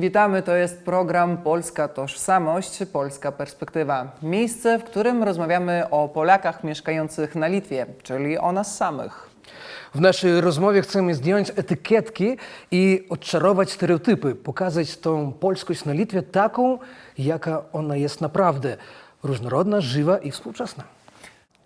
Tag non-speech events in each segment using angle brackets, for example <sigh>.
Witamy, to jest program Polska Tożsamość, Polska Perspektywa. Miejsce, w którym rozmawiamy o Polakach mieszkających na Litwie, czyli o nas samych. W naszej rozmowie chcemy zdjąć etykietki i odczarować stereotypy, pokazać tą polskość na Litwie taką, jaka ona jest naprawdę. Różnorodna, żywa i współczesna.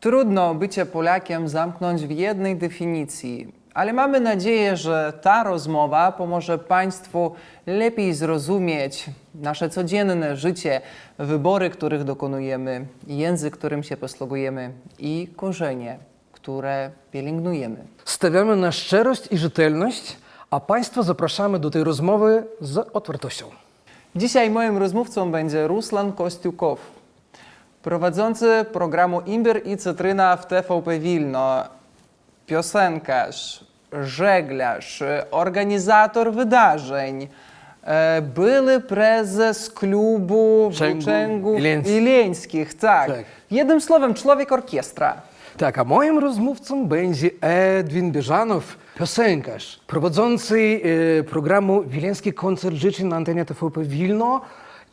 Trudno bycie Polakiem zamknąć w jednej definicji, ale mamy nadzieję, że ta rozmowa pomoże Państwu lepiej zrozumieć nasze codzienne życie, wybory, których dokonujemy, język, którym się posługujemy i korzenie, które pielęgnujemy. Stawiamy na szczerość i rzetelność, a Państwa zapraszamy do tej rozmowy z otwartością. Dzisiaj moim rozmówcą będzie Ruslan Kostiukow, prowadzący programu Imbier i Cytryna w TVP Wilno, piosenkarz, żeglarz, organizator wydarzeń, e, były prezes klubu Włóczęgów Włóczęgów. Wileńskich, tak. Tak. Jednym słowem, człowiek orkiestra. Tak, a moim rozmówcą będzie Edwin Bieżanow, piosenkarz, prowadzący e, programu Wileński Koncert Życzeń na antenie TVP Wilno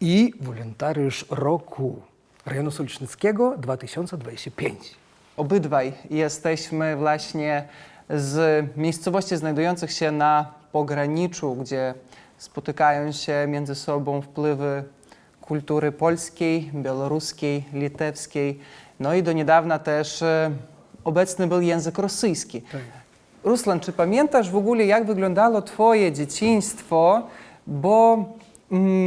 i wolontariusz roku rejonu Solicznickiego 2025. Obydwaj jesteśmy właśnie z miejscowości znajdujących się na pograniczu, gdzie spotykają się między sobą wpływy kultury polskiej, białoruskiej, litewskiej. No i do niedawna też e, obecny był język rosyjski. Ruslan, czy pamiętasz w ogóle, jak wyglądało Twoje dzieciństwo? Bo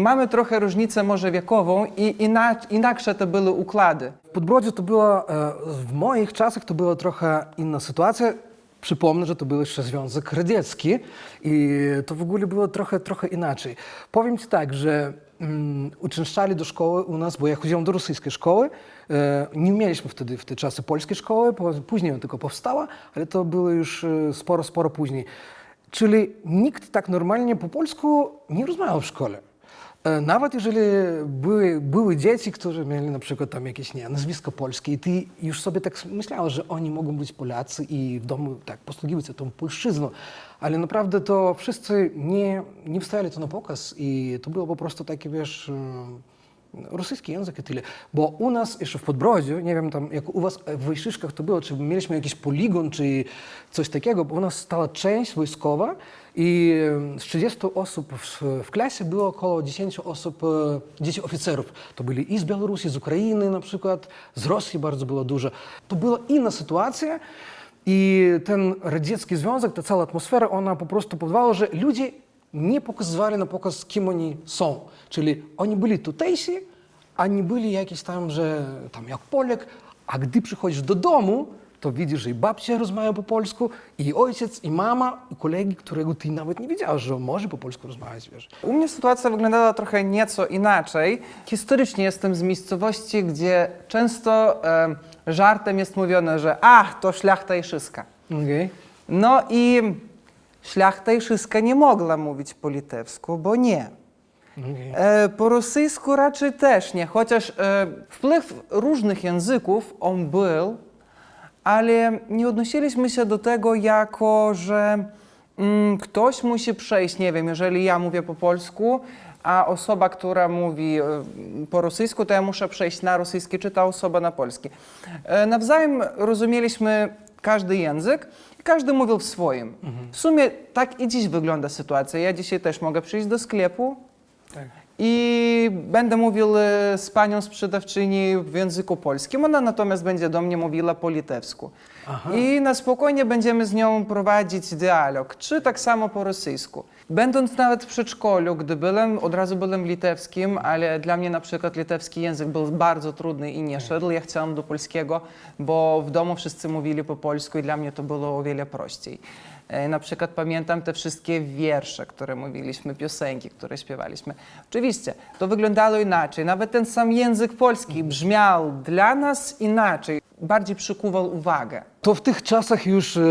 mamy trochę różnicę może wiekową i ina- inaksze to były układy. W to była, e, w moich czasach to była trochę inna sytuacja. Przypomnę, że to był jeszcze Związek Radziecki i to w ogóle było trochę, trochę inaczej. Powiem Ci tak, że mm, uczęszczali do szkoły u nas, bo ja chodziłem do rosyjskiej szkoły. E, nie mieliśmy wtedy w te czasy polskiej szkoły, później ona tylko powstała, ale to było już e, sporo, sporo później. Czyli nikt tak normalnie po polsku nie rozmawiał w szkole. E, Nawet jeżeli były, były dzieci, którzy mieli na przykład tam jakieś nie, nazwisko polskie i ty już sobie tak myślałeś, że oni mogą być Polacy i w domu tak posługiwać się tą polszczyzną, ale naprawdę to wszyscy nie, nie wstawiali to na pokaz i to było po prostu takie, wiesz, rosyjski język i tyle. Bo u nas jeszcze w Podbrodziu, nie wiem tam jak u was w Wojszyszkach to było, czy mieliśmy jakiś poligon, czy coś takiego, bo u nas stała część wojskowa i z 30 osób w, w klasie było około 10 osób, e, dzieci oficerów. To byli i z Białorusi, z Ukrainy na przykład, z Rosji bardzo było dużo. To była inna sytuacja i ten radziecki związek, ta cała atmosfera, ona po prostu powodowała, że ludzie nie pokazywali na pokaz, kim oni są. Czyli oni byli tutejsi, a nie byli jakieś tam, że tam jak Polek, a gdy przychodzisz do domu, to widzisz, że i babcia rozmawia po polsku, i ojciec, i mama, i kolegi, którego ty nawet nie wiedziałeś, że on może po polsku rozmawiać, wiesz. U mnie sytuacja wyglądała trochę nieco inaczej. Historycznie jestem z miejscowości, gdzie często em, żartem jest mówione, że a, to szlachta i szyska. Okej. No i szyska nie mogła mówić po litewsku, bo nie. E, po rosyjsku raczej też nie, chociaż e, wpływ różnych języków on był, ale nie odnosiliśmy się do tego jako, że mm, ktoś musi przejść, nie wiem, jeżeli ja mówię po polsku, a osoba, która mówi e, po rosyjsku, to ja muszę przejść na rosyjski, czy ta osoba na polski. E, nawzajem rozumieliśmy każdy język, i każdy mówił w swoim. W sumie tak i dziś wygląda sytuacja. Ja dzisiaj też mogę przyjść do sklepu, Tak. I będę mówił e, z panią sprzedawczyni w języku polskim. Ona natomiast będzie do mnie mówiła po litewsku. I na spokojnie będziemy z nią prowadzić dialog, czy tak samo po rosyjsku. Będąc nawet w przedszkolu, gdy byłem, od razu byłem litewskim, ale dla mnie na przykład litewski język był bardzo trudny i nie szedł. Ja chciałam do polskiego, bo w domu wszyscy mówili po polsku i dla mnie to było o wiele prościej. E, Na przykład pamiętam te wszystkie wiersze, które mówiliśmy, piosenki, które śpiewaliśmy. Oczywiście, to wyglądało inaczej. Nawet ten sam język polski brzmiał dla nas inaczej, bardziej przykuwał uwagę. To w tych czasach już, e,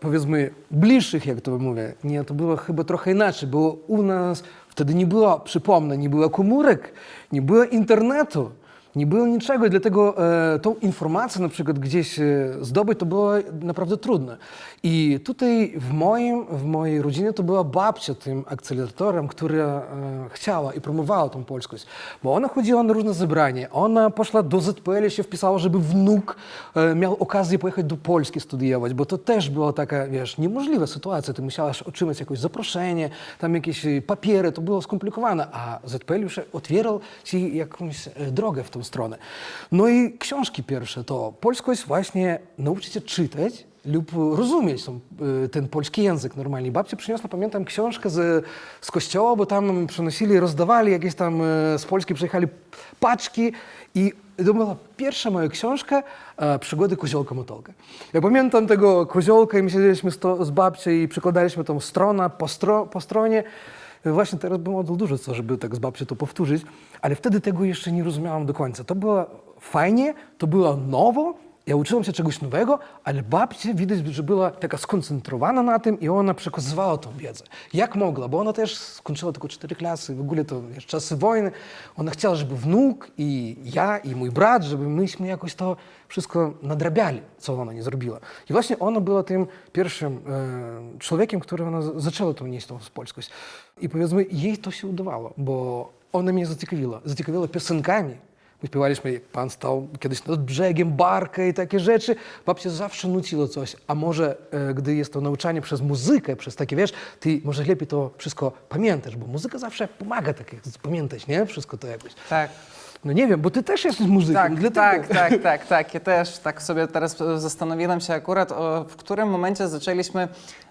powiedzmy, bliższych, jak to mówię, nie, to było chyba trochę inaczej, bo u nas wtedy nie było, przypomnę, nie było komórek, nie było internetu. Nie było niczego, i dlatego e, tą informację na przykład gdzieś e, zdobyć to było naprawdę trudne. I tutaj w, moim, w mojej rodzinie to była babcia tym akceleratorem, która e, chciała i promowała tą polskość. Bo ona chodziła na różne zebrania, ona poszła do ZPL się wpisała, żeby wnuk e, miał okazję pojechać do Polski studiować, bo to też była taka, wiesz, niemożliwa sytuacja. Ty musiałaś otrzymać jakieś zaproszenie, tam jakieś papiery, to było skomplikowane, a ZPL już otwierał ci jakąś e, drogę w tą stronę. No i książki pierwsze to polskość właśnie nauczyć się czytać lub rozumieć tą, e, ten polski język normalnie. Babcia przyniosła, pamiętam, książkę z, z kościoła, bo tam przynosili, rozdawali jakieś tam e, z Polski przyjechali paczki i to była pierwsza moja książka e, Przygody koziołka motolka. Ja pamiętam tego koziołka i my siedzieliśmy z, to, z babcią i przykładaliśmy tą stronę po, stro, po stronie. Właśnie teraz bym oddał dużo co, żeby tak z babcią to powtórzyć, ale wtedy tego jeszcze nie rozumiałam do końca. To było fajnie, to było nowo, ja uczyłem się czegoś nowego, ale babcia widać, że była taka skoncentrowana na tym i ona przekazywała tą wiedzę. Jak mogła, bo ona też skończyła tylko cztery klasy, w ogóle to wiesz, czasy wojny. Ona chciała, żeby wnuk i ja i mój brat, żeby myśmy jakoś to wszystko nadrabiali, co ona nie zrobiła. I właśnie ona była tym pierwszym e, człowiekiem, który ona zaczęła tą nieść tą polskość. I powiedzmy, jej to się udawało, bo ona mnie zaciekawiła. Zaciekawiła piosenkami, my śpiewaliśmy, pan stał kiedyś nad brzegiem, barkę i takie rzeczy. Babcia zawsze nuciła coś, a może e, gdy jest to nauczanie przez muzykę, przez takie, wiesz, ty może lepiej to wszystko pamiętasz, bo muzyka zawsze pomaga tak jak pamiętać, nie? Wszystko to jakoś. Tak. No nie wiem, bo ty też jesteś muzykiem, Tak, dlatego... tak, tak, tak, tak. Ja też tak sobie teraz zastanowiłem się akurat, o, w którym momencie zaczęliśmy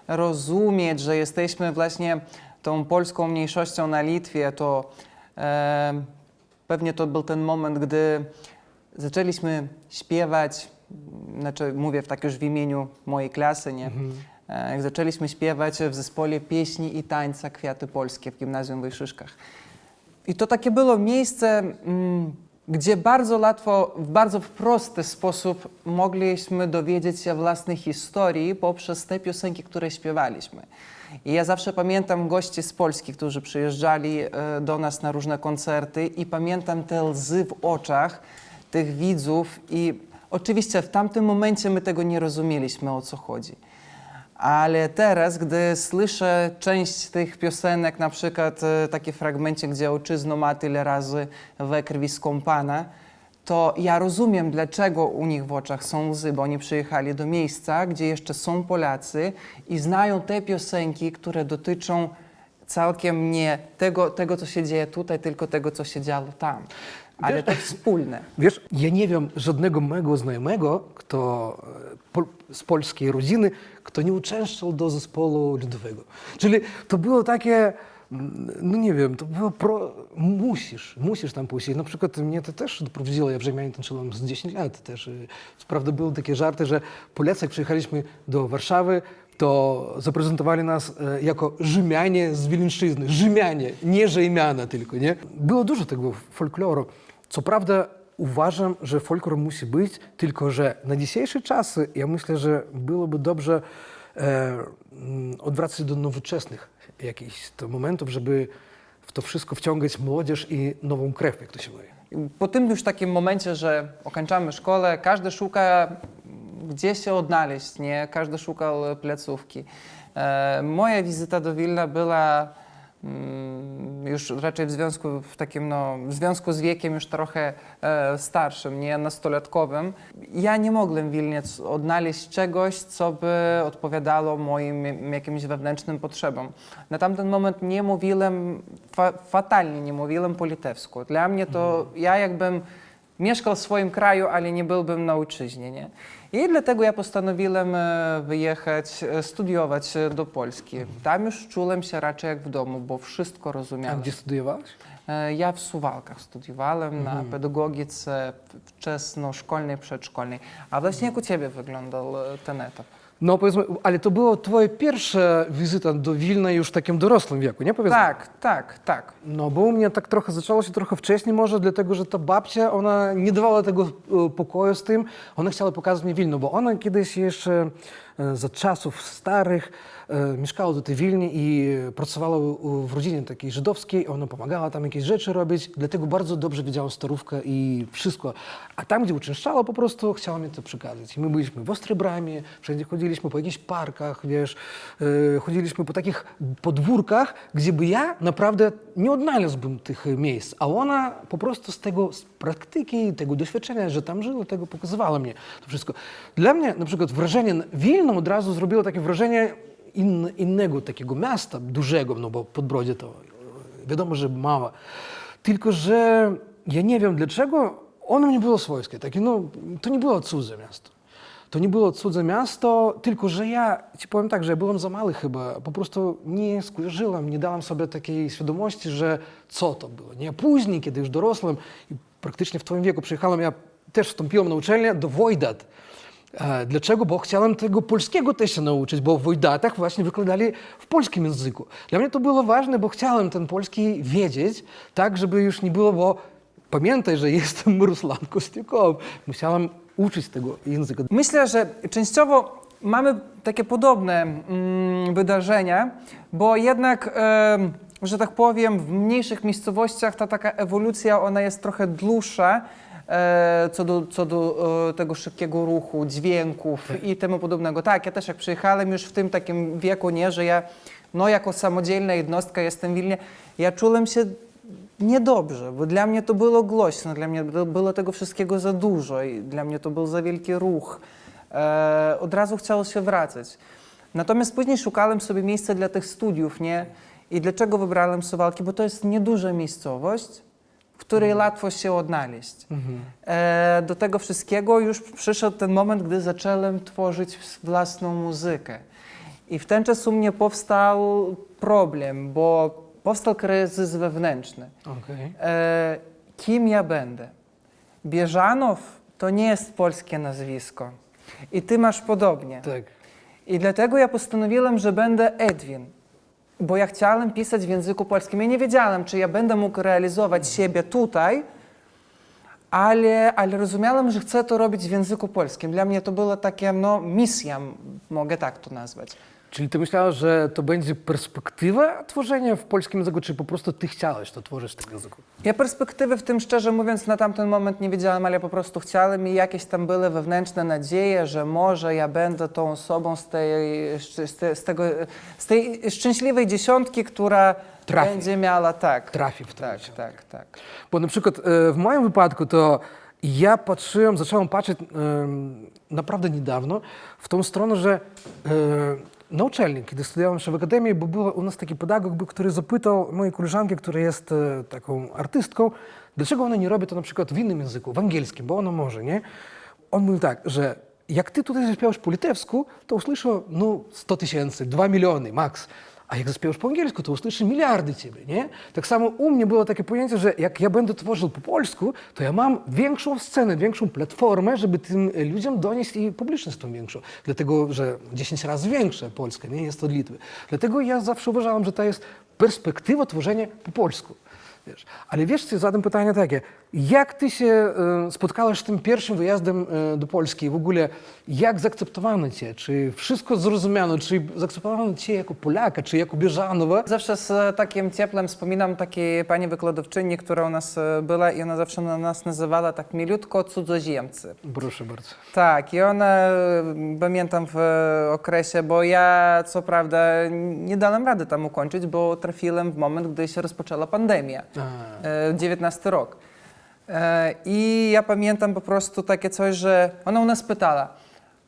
rozumieć, że jesteśmy właśnie tą polską mniejszością na Litwie, to e, pewnie to był ten moment, gdy zaczęliśmy śpiewać, znaczy mówię w tak już w imieniu mojej klasy, nie? E, Jak zaczęliśmy śpiewać w zespole pieśni i tańca Kwiaty Polskie w Gimnazjum w Wojszyszkach. I to takie było miejsce, mm, gdzie bardzo łatwo, w bardzo prosty sposób mogliśmy dowiedzieć się własnej historii poprzez te piosenki, które śpiewaliśmy. I ja zawsze pamiętam gości z Polski, którzy przyjeżdżali e, do nas na różne koncerty i pamiętam te łzy w oczach tych widzów i oczywiście w tamtym momencie my tego nie rozumieliśmy, o co chodzi. Ale teraz, gdy słyszę część tych piosenek, na przykład e, taki fragmencie, gdzie ojczyzno ma tyle razy we krwi skąpana, to ja rozumiem, dlaczego u nich w oczach są łzy, bo oni przyjechali do miejsca, gdzie jeszcze są Polacy i znają te piosenki, które dotyczą całkiem nie tego, tego co się dzieje tutaj, tylko tego, co się działo tam. Ale to wspólne. Wiesz, ja nie wiem żadnego mojego znajomego, kto e, pol, z polskiej rodziny, kto nie uczęszczał do zespołu ludowego. Czyli to było takie, no nie wiem, to pro, musisz, musisz tam pójść. I na przykład mnie to też doprowadziło, ja w Rzemianie tańczyłem z 10 lat też. Co prawda były takie żarty, że Polacy, jak przyjechaliśmy do Warszawy, to zaprezentowali nas e, jako Rzymianie z Wileńszczyzny. Rzymianie, nie Rzemiana tylko, nie? Było dużo tego folkloru. Co prawda uważam, że folklor musi być, tylko że na dzisiejsze czasy ja myślę, że byłoby dobrze e, mm, odwracać do nowoczesnych jakichś momentów, żeby w to wszystko wciągać młodzież i nową krew, jak to się mówi. Po tym już takim momencie, że okończamy szkołę, każdy szuka gdzie się odnaleźć, nie? Każdy szukał placówki. E, moja wizyta do Wilna była mm, już raczej w związku, w takim, no, w związku z wiekiem już trochę e, starszym, nie nastolatkowym. Ja nie mogłem w Wilnie odnaleźć czegoś, co by odpowiadało moim jakimś wewnętrznym potrzebom. Na tamten moment nie mówiłem, fa fatalnie nie mówiłem po litewsku. Dla mnie to, ja jakbym mieszkał w swoim kraju, ale nie byłbym na ojczyźnie, nie? I dlatego ja postanowiłem e, wyjechać, e, studiować e, do Polski. Tam już czułem się raczej jak w domu, bo wszystko A rozumiałem. gdzie studiowałeś? Ja w Suwałkach studiowałem na pedagogice wczesnoszkolnej, przedszkolnej. A właśnie jak u Ciebie wyglądał ten etap? No powiedzmy, ale to była twoja pierwsza wizyta do Wilna już w takim dorosłym wieku, nie? Powiedzmy. Tak, tak, tak. No bo u mnie tak trochę zaczęło się trochę wcześniej może, dlatego że ta babcia, ona nie dawała tego e, pokoju z tym, ona chciała pokazać mi Wilno, bo ona kiedyś jeszcze za czasów starych e, mieszkała tutaj w Wilnie i pracowała w rodzinie takiej żydowskiej. Ona pomagała tam jakieś rzeczy robić, dlatego bardzo dobrze wiedziała starówkę i wszystko. A tam, gdzie uczęszczała, po prostu chciała mi to przekazać. I my byliśmy w Ostrej Bramie, wszędzie chodziliśmy po jakichś parkach, wiesz, e, chodziliśmy po takich podwórkach, gdzie by ja naprawdę nie odnalazłbym tych miejsc, a ona po prostu z tego, z praktyki, tego doświadczenia, że tam żyła, tego pokazywała mnie to wszystko. Dla mnie na przykład wrażenie Wilno od razu zrobiło takie wrażenie in, innego takiego miasta, dużego, no bo Podbrodzie to e, wiadomo, że małe. Tylko, że ja nie wiem dlaczego ono nie było swojskie, takie, no, to nie było cudze miasto. To nie było cudze miasto, tylko że ja ci powiem tak, że ja byłem za mały chyba, po prostu nie skojarzyłem, nie dałem sobie takiej świadomości, że co to było. Nie później, kiedy już dorosłem i praktycznie w twoim wieku przyjechałem, ja też wstąpiłem na uczelnię do Wojdat. Dlaczego? Bo chciałem tego polskiego też się nauczyć, bo w Wojdatach właśnie wykładali w polskim języku. Dla mnie to było ważne, bo chciałem ten polski wiedzieć, tak, żeby już nie było, bo pamiętaj, że <laughs> jestem Ruslan Kostiukow. Musiałem uczyć tego języka. Myślę, że częściowo mamy takie podobne mm, wydarzenia, bo jednak, że tak powiem, w mniejszych miejscowościach ta taka ewolucja, ona jest trochę dłuższa co do, co do e, tego szybkiego ruchu, dźwięków i temu podobnego. Tak, ja też jak przyjechałem już w tym takim wieku, nie, że ja no jako samodzielna jednostka jestem w Wilnie, ja czułem się niedobrze, bo dla mnie to było głośno, dla mnie było tego wszystkiego za dużo i dla mnie to był za wielki ruch. E, od razu chciało się wracać. Natomiast później szukałem sobie miejsca dla tych studiów, nie? I dlaczego wybrałem Suwałki? Bo to jest nieduża miejscowość, w której łatwo się odnaleźć. E, do tego wszystkiego już przyszedł ten moment, gdy zacząłem tworzyć własną muzykę. I w ten czas u mnie powstał problem, bo powstał kryzys wewnętrzny. Okej. E, kim ja będę? Bieżanow to nie jest polskie nazwisko. I ty masz podobnie. Tak. I dlatego ja postanowiłem, że będę Edwin, bo ja chciałem pisać w języku polskim. Ja nie wiedziałem, czy ja będę mógł realizować siebie tutaj, ale, ale rozumiałem, że chcę to robić w języku polskim. Dla mnie to była taka no, misja, mogę tak to nazwać. Czyli ty myślałeś, że to będzie perspektywa tworzenia w polskim języku, czy po prostu ty chciałeś to tworzyć w tym języku? Ja perspektywy w tym szczerze mówiąc na tamten moment nie wiedziałem, ale po prostu chciałem i jakieś tam były wewnętrzne nadzieje, że może ja będę tą osobą z tej, z te- z tego, z tej szczęśliwej dziesiątki, która Trafi. będzie miała tak. Trafi w Tak, tak, tak. Bo na przykład e, w moim wypadku to ja patrzyłem, zacząłem patrzeć naprawdę niedawno w tą stronę, że e, na uczelni, kiedy studiowałem jeszcze w akademii, bo był u nas taki pedagog, który zapytał mojej koleżanki, która jest e, taką artystką, dlaczego ona nie robi to na przykład w innym języku, w angielskim, bo ona może, nie? On mówił tak, że jak ty tutaj zaśpiewasz po litewsku, to usłyszę no 100 tysięcy, 2 miliony max. A jak zaśpiewasz po angielsku, to usłyszy miliardy ciebie, nie? Tak samo u mnie było takie pojęcie, że jak ja będę tworzył po polsku, to ja mam większą scenę, większą platformę, żeby tym ludziom donieść i publiczność tą większą. Dlatego, że 10 razy większa Polska, nie? Jest od Litwy. Dlatego ja zawsze uważałem, że to jest perspektywa tworzenia po polsku. Wiesz. Ale wiesz, zadam pytanie takie. Jak ty się e, spotkałeś z tym pierwszym wyjazdem e, do Polski? W ogóle jak zaakceptowano cię? Czy wszystko zrozumiano? Czy zaakceptowano cię jako Polaka, czy jako Bieżanowa? Zawsze z takim cieplem wspominam takiej pani wykładowczyni, która u nas e, była i ona zawsze na nas nazywała tak milutko cudzoziemcy. Proszę bardzo. Tak, i ona, pamiętam w okresie, bo ja co prawda nie dałem rady tam ukończyć, bo trafiłem w moment, gdy się rozpoczęła pandemia, A. e, 19 rok. E, I ja pamiętam po prostu takie coś, że ona u nas pytała,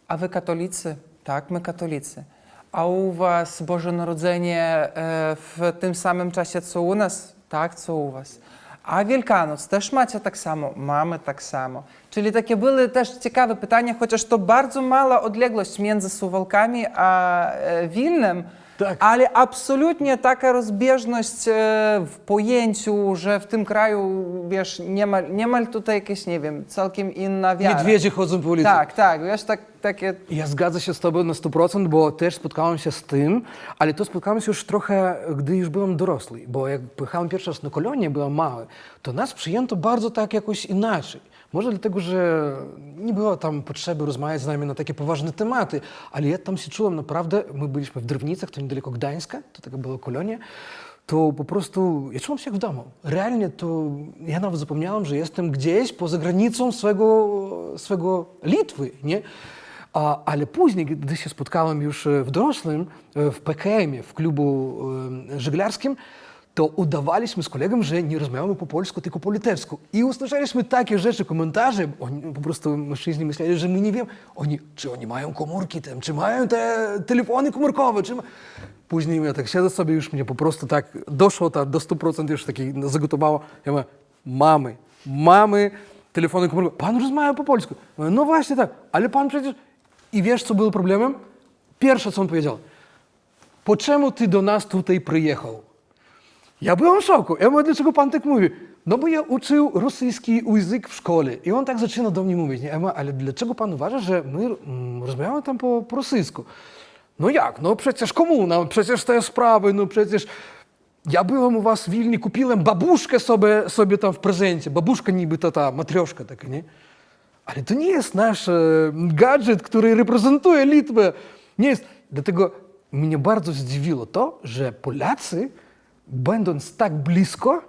a wy katolicy? Tak, my katolicy. A u was Boże Narodzenie e, w tym samym czasie, co u nas? Tak, co u was. A Wielkanoc też macie tak samo? Mamy tak samo. Czyli takie były też ciekawe pytania, chociaż to bardzo mała odległość między Suwałkami a e, Wilnem, Tak. ale absolutnie taka rozbieżność e, w pojęciu, że w tym kraju, wiesz, niemal, niemal tutaj jakieś, nie wiem, całkiem inna wiara. Niedźwiedzie chodzą po ulicy. Tak, tak, wiesz, tak, takie Ja zgadzam się z Tobą na 100%, bo też spotkałem się z tym, ale to spotkałem się już trochę, gdy już byłem dorosły, bo jak pojechałem pierwszy raz na kolonię, byłem mały, to nas przyjęto bardzo tak jakoś inaczej. Może dlatego, że nie było tam potrzeby rozmawiać z nami na takie poważne tematy, ale ja tam się czułem naprawdę, my byliśmy w Drewnicach, to niedaleko Gdańska, to taka była kolonia, to po prostu ja czułem się jak w domu. Realnie to ja nawet zapomniałem, że jestem gdzieś poza granicą swego, swego Litwy, nie? A, ale później, gdy się spotkałem już w dorosłym, w PKM-ie, w klubu e, żeglarskim, to udawaliśmy z kolegą, że nie rozmawiamy po polsku, tylko po litewsku. I usłyszeliśmy takie rzeczy, komentarze. Oni, po prostu mężczyźni myśleli, że my nie wiemy, czy oni mają komórki czy mają te telefony komórkowe, czy ma... Później ja tak siedzę sobie, już mnie po prostu tak doszło do 100% już taki zagotowało. Ja mówię, mamy, mamy telefony komórkowe. Pan rozmawia po polsku. No właśnie tak, ale pan przecież... I wiesz, co było problemem? Pierwsze, co on powiedział. Po czemu ty do nas tutaj przyjechał? Ja byłem w szoku. Dlaczego pan tak mówi? No bo ja uczył rosyjski język w szkole. I on tak zaczyna do mnie mówić. Ale dlaczego pan uważa, że my mm, rozmawiamy tam po, po rosyjsku? No jak? No przecież komuna, przecież te sprawy, no przecież... Ja byłem u was w Wilnie, kupiłem babuszkę sobie, sobie tam w prezencie. Babuszka niby to ta matrioszka taka, nie? Ale to nie jest nasz e, gadżet, który reprezentuje Litwę. Nie jest. Dlatego mnie bardzo zdziwiło to, że Polacy, będąc tak blisko,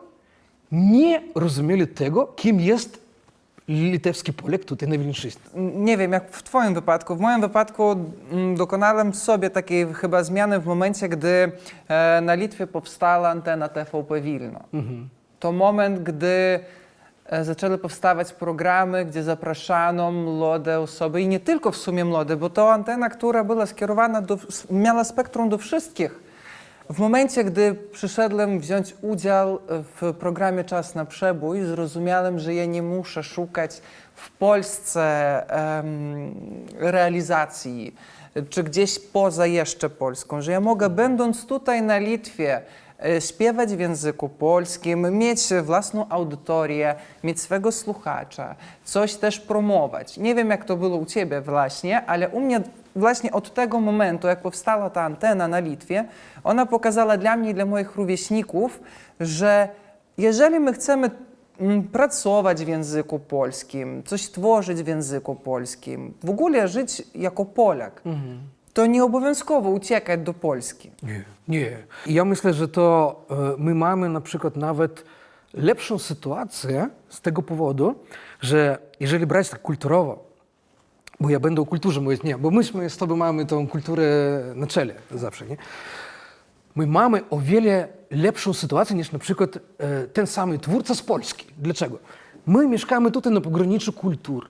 nie rozumieli tego, kim jest litewski Polak tutaj na Wilczyźnie. Nie wiem, jak w Twoim wypadku. W moim wypadku mm, dokonałem sobie takiej chyba zmiany w momencie, gdy e, na Litwie powstała antena TVP Wilno. To moment, gdy e, zaczęły powstawać programy, gdzie zapraszano młode osoby i nie tylko w sumie młode, bo to antena, która była skierowana do, miała spektrum do wszystkich. W momencie, gdy przyszedłem wziąć udział w programie Czas na Przebój, zrozumiałem, że ja nie muszę szukać w Polsce realizacji, czy gdzieś poza jeszcze Polską, że ja mogę, będąc tutaj na Litwie, śpiewać w języku polskim, mieć własną audytorię, mieć swego słuchacza, coś też promować. Nie wiem, jak to było u Ciebie właśnie, ale u mnie właśnie od tego momentu, jak powstała ta antena na Litwie, ona pokazała dla mnie i dla moich rówieśników, że jeżeli my chcemy mm, pracować w języku polskim, coś tworzyć w języku polskim, w ogóle żyć jako Polak, to nie obowiązkowo uciekać do Polski. Nie, nie. Ja myślę, że to e, my mamy na przykład nawet lepszą sytuację z tego powodu, że jeżeli brać tak kulturowo, bo ja będę o kulturze mówić, nie, bo myśmy z tobą mamy tą kulturę na czele zawsze, nie? My mamy o wiele lepszą sytuację niż na przykład e, ten sam twórca z Polski. Dlaczego? My mieszkamy tutaj na pograniczu kultur.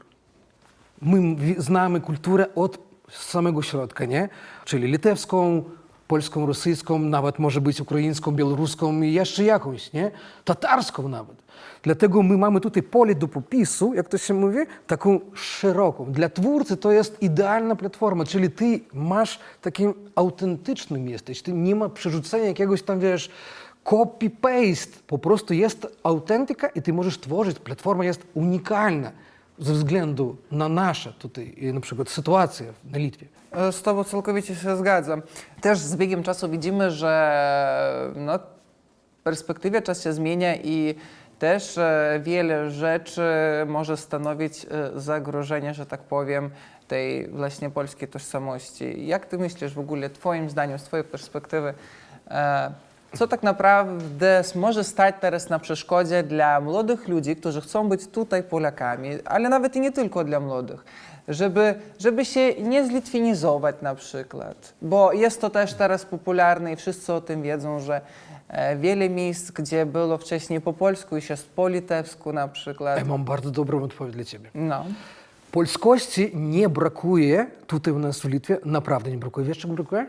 My znamy kulturę od samego środka, nie? Czyli litewską, polską, rosyjską, nawet może być ukraińską, białoruską i jeszcze jakąś, nie? Tatarską nawet. Dlatego my mamy tutaj pole do popisu, jak to się mówi, taką szeroką. Dla twórcy to jest idealna platforma, czyli ty masz takim autentycznym jesteś, ty nie ma przerzucenia jakiegoś tam, wiesz, copy-paste. Po prostu jest autentyka i ty możesz tworzyć. Platforma jest unikalna ze względu na nasze tutaj, e, na przykład sytuację na Litwie. E, Z Tobą całkowicie się zgadzam. Też z biegiem czasu widzimy, że no, w perspektywie czas się zmienia i też e, wiele rzeczy może stanowić e, zagrożenie, że tak powiem, tej właśnie polskiej tożsamości. Jak Ty myślisz w ogóle, Twoim zdaniem, z Twojej perspektywy, co tak naprawdę może stać teraz na przeszkodzie dla młodych ludzi, którzy chcą być tutaj Polakami, ale nawet i nie tylko dla młodych, żeby, żeby się nie zlitwinizować na przykład, bo jest to też teraz popularne i wszyscy o tym wiedzą, że e, wiele miejsc, gdzie było wcześniej po polsku, już jest po litewsku na przykład. Ja mam bardzo dobrą odpowiedź dla ciebie. No. Polskości nie brakuje tutaj u nas w Litwie, naprawdę nie brakuje. Wiesz, czego brakuje?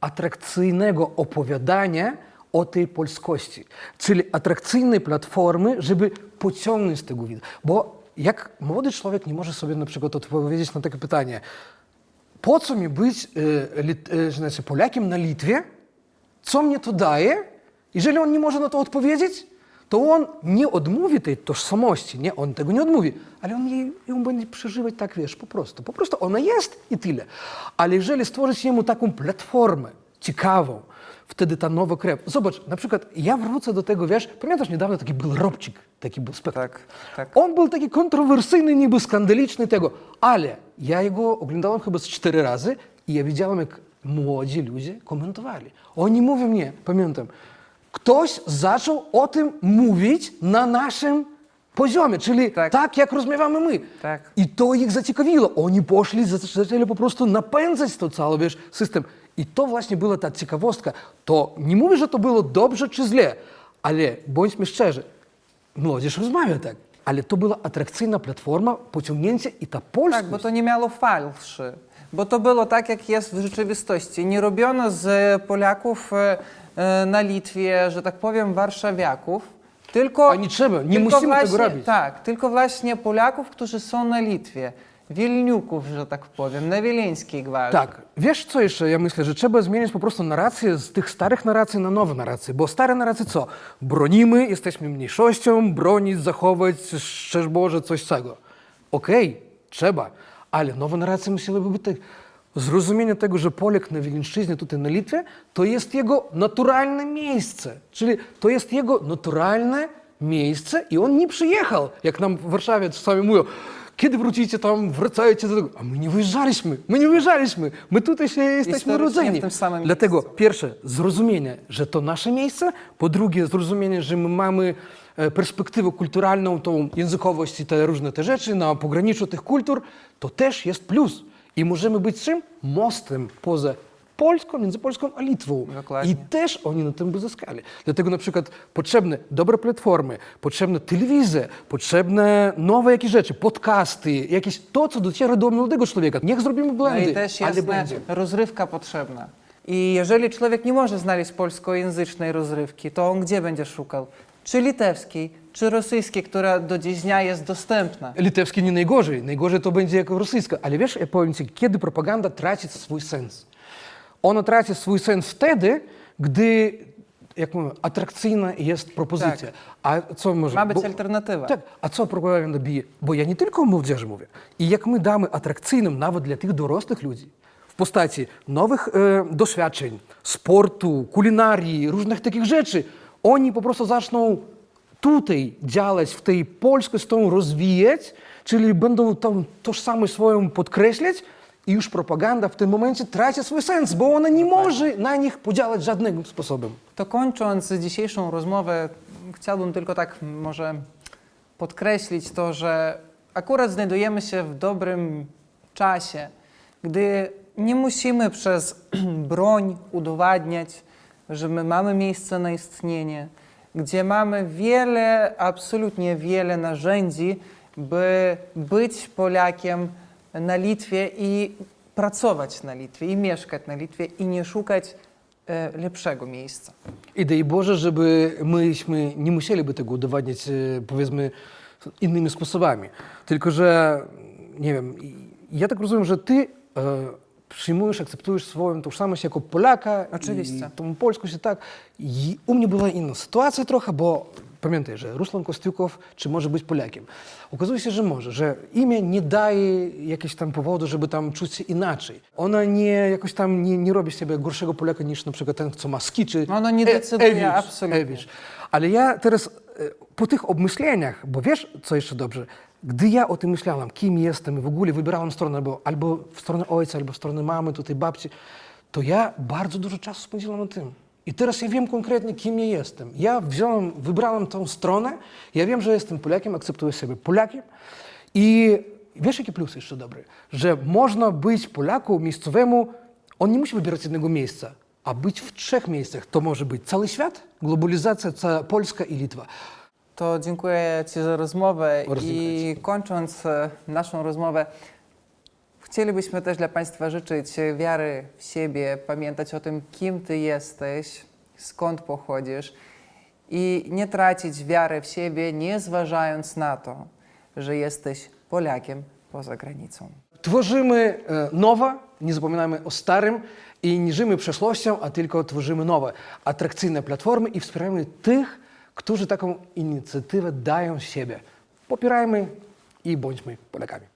Atrakcyjnego opowiadania o tej polskości, czyli atrakcyjnej platformy, żeby pociągnąć z tego widza. Bo jak młody człowiek nie może sobie na przykład odpowiedzieć na takie pytanie, po co mi być e, e, znaczy Polakiem na Litwie? Co mnie to daje? Jeżeli on nie może na to odpowiedzieć, to on nie odmówi tej tożsamości, nie, on tego nie odmówi, ale on jej, ją będzie przeżywać tak, wiesz, po prostu. Po prostu ona jest i tyle. Ale jeżeli stworzyć jemu taką platformę, ciekawą. Wtedy ta nowa krew. Zobacz, na przykład ja wrócę do tego, wiesz, pamiętasz niedawno taki był Robcik, taki był spektakl. Tak, tak. On był taki kontrowersyjny, niby skandaliczny tego, ale ja jego oglądałem chyba z cztery razy i ja widziałem, jak młodzi ludzie komentowali. Oni mówią mnie, pamiętam, ktoś zaczął o tym mówić na naszym poziomie, czyli tak, Tak. jak rozmawiamy my. Tak. I to ich zaciekawiło. Oni poszli, zaczęli po prostu napędzać to cały wiesz, system. I to właśnie była ta ciekawostka. To nie mówię, że to było dobrze czy źle, ale bądźmy szczerzy, młodzież rozmawia tak. Ale to była atrakcyjna platforma, pociągnięcie i ta polskość. Tak, bo to nie miało falszy. Bo to było tak, jak jest w rzeczywistości. Nie robiono z Polaków na Litwie, że tak powiem, warszawiaków, tylko... A nie trzeba, nie musimy właśnie, tego robić. Tak, tylko właśnie Polaków, którzy są na Litwie. Wielniuków, że tak powiem, na Wileńskiej Gwardii. Tak, wiesz co jeszcze? Ja myślę, że trzeba zmienić po prostu narrację z tych starych narracji na nowe narracje, bo stare narracje co? Bronimy, jesteśmy mniejszością, bronić, zachować, szczerz Boże, coś tego. Okej, trzeba, ale nowe narracje musiałyby być tak. Zrozumienie tego, że Polak na Wileńszczyźnie, tutaj na Litwie, to jest jego naturalne miejsce. Czyli to jest jego naturalne miejsce i on nie przyjechał, jak nam w Warszawie czasami mówią, kiedy wrócicie tam, wracajcie do tego. A my nie wyjeżdżaliśmy, my nie wyjeżdżaliśmy. My tutaj się jesteśmy urodzeni. w tym samym Dlatego pierwsze, zrozumienie, że to nasze miejsce. Po drugie, zrozumienie, że my mamy e, perspektywę kulturalną, tą językowość i te różne te rzeczy na pograniczu tych kultur, to też jest plus. I możemy być czym? Mostem poza Polską, między Polską a Litwą. Dokładnie. I też oni na tym by zyskali. Dlatego na przykład potrzebne dobre platformy, potrzebna telewizja, potrzebne nowe jakieś rzeczy, podcasty, jakieś to, co dociera do młodego człowieka. Niech zrobimy No błędy, i też ale jest będzie. rozrywka potrzebna. I jeżeli człowiek nie może znaleźć polskojęzycznej rozrywki, to on gdzie będzie szukał? Czy litewskiej, czy rosyjskiej, która do dziś dnia jest dostępna? Litewski nie najgorzej. Najgorzej to będzie jako rosyjska. Ale wiesz, ja powiem ci, kiedy propaganda traci swój sens? Ona traci swój sens wtedy, gdy jak mówię, atrakcyjna jest propozycja. A co może... Ma być bo- alternatywa. Tak, a co propaganda bije? Bo ja nie tylko o młodzieży mówię. I jak my damy atrakcyjnym nawet dla tych dorosłych ludzi w postaci nowych e, doświadczeń, sportu, kulinarii, różnych takich rzeczy, oni po prostu zaczną tutaj działać, w tej polskość tą rozwijać, czyli będą tą tożsamość swoją podkreślać i już propaganda w tym momencie traci swój sens, bo ona nie może na nich podziałać żadnym sposobem. To kończąc dzisiejszą rozmowę, chciałbym tylko tak może podkreślić to, że akurat znajdujemy się w dobrym czasie, gdy nie musimy przez <clears throat> broń udowadniać, że my mamy miejsce na istnienie, gdzie mamy wiele, absolutnie wiele narzędzi, by być Polakiem na Litwie i pracować na Litwie, i mieszkać na Litwie, i nie szukać e, lepszego miejsca. I daj Boże, żeby myśmy nie musieliby tego udowadniać, e, powiedzmy, innymi sposobami. Tylko, że, nie wiem, ja tak rozumiem, że ty e, przyjmujesz, akceptujesz swoją tożsamość jako Polaka. Oczywiście. I tą polskość i tak. I u mnie była inna sytuacja trochę, bo pamiętaj, że Ruslan Kostiukow, czy może być Polakiem? Okazuje się, że może, że imię nie daje jakiegoś tam powodu, żeby tam czuć się inaczej. Ona nie jakoś tam nie, nie robi z siebie gorszego Polaka niż na przykład ten, co ma ski, czy No, ono nie E- decyduje Ewicz, absolutnie. Ewicz. Ale ja teraz e, po tych obmyśleniach, bo wiesz, co jeszcze dobrze, gdy ja o tym myślałem, kim jestem i w ogóle wybierałem stronę, bo albo w stronę ojca, albo w stronę mamy, tutaj babci, to ja bardzo dużo czasu spędziłem na tym. I teraz ja wiem konkretnie, kim ja jestem. Ja wziąłem, wybrałem tą stronę, ja wiem, że jestem Polakiem, akceptuję siebie Polakiem i wiesz, jaki plus jeszcze dobry? Że można być Polaku miejscowemu, on nie musi wybierać jednego miejsca, a być w trzech miejscach. To może być cały świat, globalizacja, cała Polska i Litwa. To dziękuję Ci za rozmowę Bardzo i kończąc e, naszą rozmowę, chcielibyśmy też dla Państwa życzyć wiary w siebie, pamiętać o tym, kim Ty jesteś, skąd pochodzisz i nie tracić wiary w siebie, nie zważając na to, że jesteś Polakiem poza granicą. Tworzymy e, nowe, nie zapominamy o starym i nie żyjmy przeszłością, a tylko tworzymy nowe, atrakcyjne platformy i wspieramy tych, którzy taką inicjatywę dają siebie. Popierajmy i bądźmy Polakami.